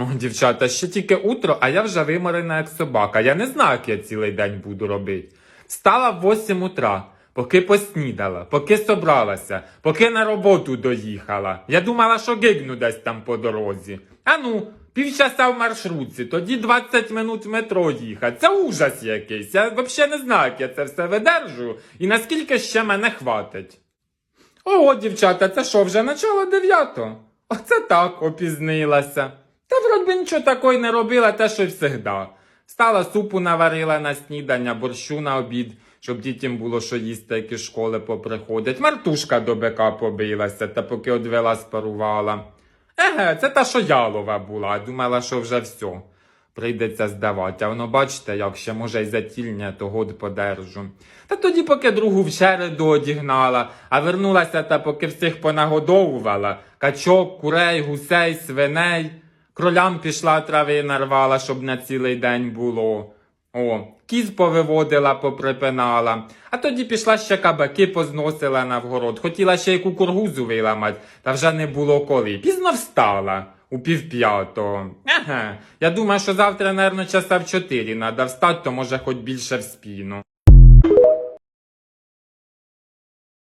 О, дівчата, ще тільки утро, а я вже виморена як собака. Я не знаю, як я цілий день буду робити. Встала в 8 утра, поки поснідала, поки собралася, поки на роботу доїхала. Я думала, що гигну десь там по дорозі. А ну, півчаса в маршрутці, тоді 20 минут в метро їхати. Це ужас якийсь. Я взагалі не знаю, як я це все видержу і наскільки ще мене хватить. Ого, дівчата, це що, вже начало дев'ятого? Оце так опізнилася. Вроді нічого такого не робила, те, що й всегда. Стала супу наварила на снідання, борщу на обід, щоб дітям було що їсти, які з школи поприходять. Мартушка до бика побилася, та поки одвела спарувала. Еге, це та, що ялова була, думала, що вже все. Прийдеться здавати, а воно бачите, як ще може й затільня, то год подержу. Та тоді, поки другу в череду одігнала, а вернулася та поки всіх понагодовувала, качок, курей, гусей, свиней, кролям пішла трави нарвала, щоб на цілий день було. О, кіз повиводила, поприпинала, а тоді пішла ще кабаки позносила на вгород, хотіла ще й кукургузу виламати, та вже не було коли. Пізно встала у півп'ятого. Ага, я думаю, що завтра, напевно, часа в чотири треба встати, то може хоч більше в спіну.